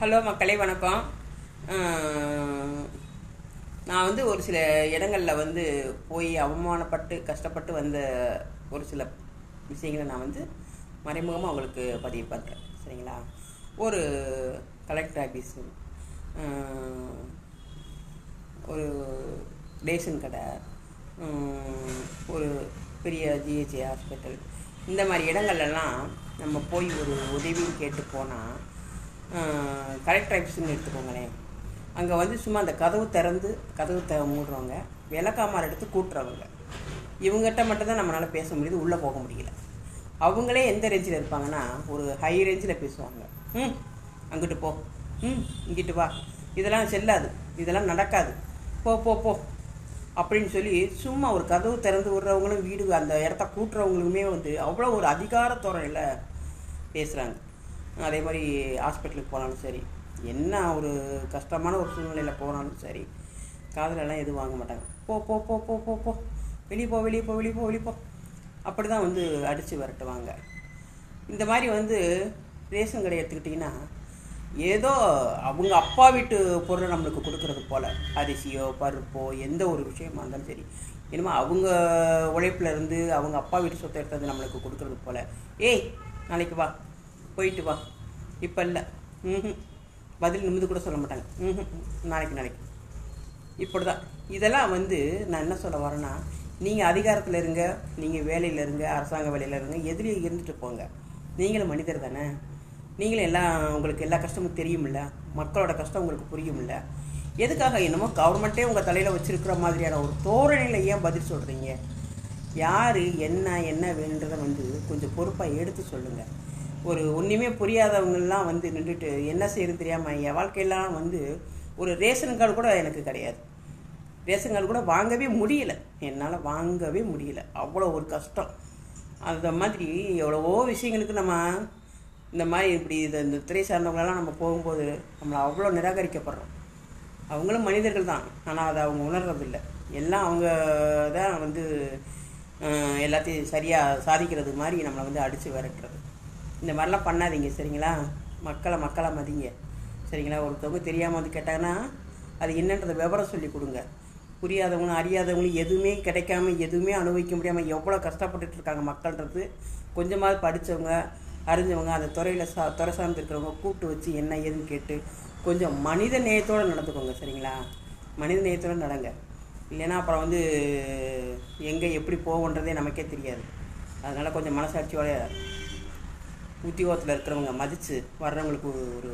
Hello மக்களே வணக்கம். நான் வந்து ஒரு சில இடங்களில் வந்து போய் அவமானப்பட்டு கஷ்டப்பட்டு வந்த ஒரு சில விஷயங்களை நான் வந்து மறைமுகமாக உங்களுக்கு பதிவு பண்ணுறேன் சரிங்களா? ஒரு கலெக்டர் ஆஃபீஸ் ஒரு ரேஷன் கடை ஒரு பெரிய ஜிஹெச்ஏ ஹாஸ்பிட்டல் இந்த மாதிரி இடங்கள்லாம் நம்ம போய் ஒரு உதவின்னு கேட்டு போனால் கலெக்டர் ஆஃபீஸ்னு எடுத்துக்கோங்களேன். அங்கே வந்து சும்மா அந்த கதவு திறந்து கதவு த மூடுறவங்க விளக்காமார் எடுத்து கூட்டுறவங்க. இவங்ககிட்ட மட்டும்தான் நம்மளால் பேச முடியுது உள்ளே போக முடியல. அவங்களே எந்த ரேஞ்சில் இருப்பாங்கன்னா ஒரு ஹை ரேஞ்சில் பேசுவாங்க. ம் அங்கிட்டு போ. ம் இங்கிட்டு வா. இதெல்லாம் செல்லாது. இதெல்லாம் நடக்காது. போ போ போ. அப்படின்னு சொல்லி சும்மா ஒரு கதவு திறந்து விடுறவங்களும் வீடு அந்த இடத்த கூட்டுறவங்களுமே வந்து அவ்வளோ ஒரு அதிகார தோரணையில் பேசுகிறாங்க அதே மாதிரி ஹாஸ்பிட்டலுக்கு போனாலும் சரி என்ன ஒரு கஷ்டமான ஒரு சூழ்நிலையில் போனாலும் சரி காதலெல்லாம் எதுவும் வாங்க மாட்டாங்க. போ போ போ போ போ போ. வெளியே போ வெளியே போ வெளியே போ வெளியே போ. அப்படி தான் வந்து அடித்து விரட்டுவாங்க. இந்த மாதிரி வந்து ரேஷன் கடை எடுத்துக்கிட்டிங்கன்னா ஏதோ அவங்க அப்பா வீட்டு பொருளை நம்மளுக்கு கொடுக்கறது போல் அரிசியோ பருப்போ எந்த ஒரு விஷயமா இருந்தாலும் சரி என்னமோ அவங்க உழைப்புல இருந்து அவங்க அப்பா வீட்டு சொத்தை எடுத்து நம்மளுக்கு கொடுக்கறது போல் ஏய் நாளைக்கு வா போயிட்டு வா. இப்போ இல்லை. ம் பதில் நிமிந்து கூட சொல்ல மாட்டாங்க. ம் நாளைக்கு நாளைக்கு. இப்படி தான் இதெல்லாம் வந்து நான் என்ன சொல்ல வரேன்னா நீங்கள் அதிகாரத்தில் இருங்க நீங்கள் வேலையில் இருங்க அரசாங்க வேலையில் இருங்க எதுலேயும் இருந்துட்டு போங்க. நீங்களும் மனிதர் தானே. நீங்களும் எல்லாம் உங்களுக்கு எல்லா கஷ்டமும் தெரியுமில்ல? மக்களோட கஷ்டம் உங்களுக்கு புரியுமில்ல? எதுக்காக என்னமோ கவர்மெண்ட்டே உங்கள் தலையில் வச்சுருக்கிற மாதிரியான ஒரு தோரணையில் ஏன் பதில் சொல்கிறீங்க யார் என்ன என்ன வேணுன்றதை வந்து கொஞ்சம் பொறுப்பாக எடுத்து சொல்லுங்கள் ஒரு ஒன்றுமே புரியாதவங்கள்லாம் வந்து நின்றுட்டு என்ன செய்யறது தெரியாமல் என் வாழ்க்கையெல்லாம் வந்து ஒரு ரேஷன் கார்டு கூட எனக்கு கிடையாது. ரேஷன் கார்டு கூட வாங்கவே முடியல. என்னால் வாங்கவே முடியல. அவ்வளோ ஒரு கஷ்டம். அந்த மாதிரி எவ்வளவோ விஷயங்களுக்கு நம்ம. இந்த மாதிரி இப்படி இது இந்த துறை சார்ந்தவங்களெல்லாம் நம்ம போகும்போது நம்மளை அவ்வளோ நிராகரிக்கப்படுறோம். அவங்களும் மனிதர்கள் தான். ஆனால் அதை அவங்க உணர்றதில்ல. எல்லாம் அவங்க தான் வந்து எல்லாத்தையும் சரியாக சாதிக்கிறது மாதிரி நம்மளை வந்து அடித்து விரட்டுறது. இந்த மாதிரிலாம் பண்ணாதீங்க சரிங்களா? மக்களை மக்களை மதிங்க. சரிங்களா? ஒருத்தவங்க தெரியாமல் வந்து கேட்டாங்கன்னா அது என்னன்றதை விவரம் சொல்லி கொடுங்க. புரியாதவங்களும் அறியாதவங்களும் எதுவுமே கிடைக்காம எதுவுமே அனுபவிக்க முடியாமல் எவ்வளோ கஷ்டப்பட்டுட்டு இருக்காங்க மக்கள்ன்றது. கொஞ்சமாவது படித்தவங்க அறிஞ்சவங்க அந்த துறையில் சா துறை சார்ந்து இருக்கிறவங்க கூப்பிட்டு வச்சு என்ன ஏதுன்னு கேட்டு கொஞ்சம் மனித நேயத்தோடு நடந்துக்கோங்க சரிங்களா? மனித நேயத்தோடு நடங்க. இல்லைன்னா அப்புறம் வந்து எங்கே எப்படி போவோன்றதே நமக்கே தெரியாது. அதனால் கொஞ்சம் மனசாட்சியோட உத்தியோகத்தில் இருக்கிறவங்க மதித்து வர்றவங்களுக்கு ஒரு